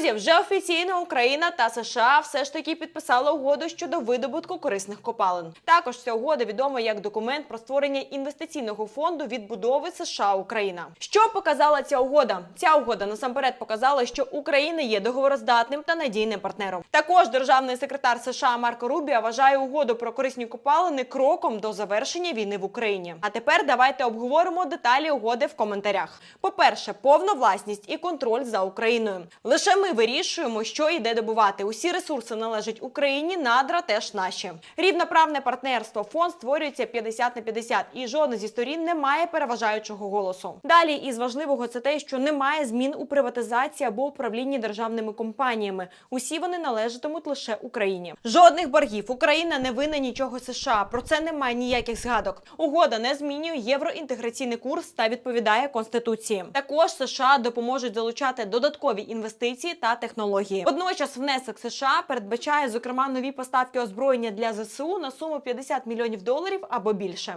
Друзі, вже офіційно Україна та США все ж таки підписали угоду щодо видобутку корисних копалин. Також ця угода відома як документ про створення інвестиційного фонду відбудови США Україна. Що показала ця угода? Ця угода насамперед показала, що Україна є договороздатним та надійним партнером. Також державний секретар США Марко Рубіо вважає угоду про корисні копалини кроком до завершення війни в Україні. А тепер давайте обговоримо деталі угоди в коментарях. По-перше, повна власність і контроль за Україною. Лише ми вирішуємо, що йде добувати. Усі ресурси належать Україні, надра теж наші. Рівноправне партнерство. Фонд створюється 50 на 50, і жодна зі сторін не має переважаючого голосу. Далі із важливого це те, що немає змін у приватизації або управлінні державними компаніями. Усі вони належатимуть лише Україні. Жодних боргів. Україна не винна нічого США. Про це немає ніяких згадок. Угода не змінює євроінтеграційний курс та відповідає конституції. Також США допоможуть залучати додаткові інвестиції та технології. Водночас внесок США передбачає зокрема нові поставки озброєння для ЗСУ на суму 50 мільйонів доларів або більше.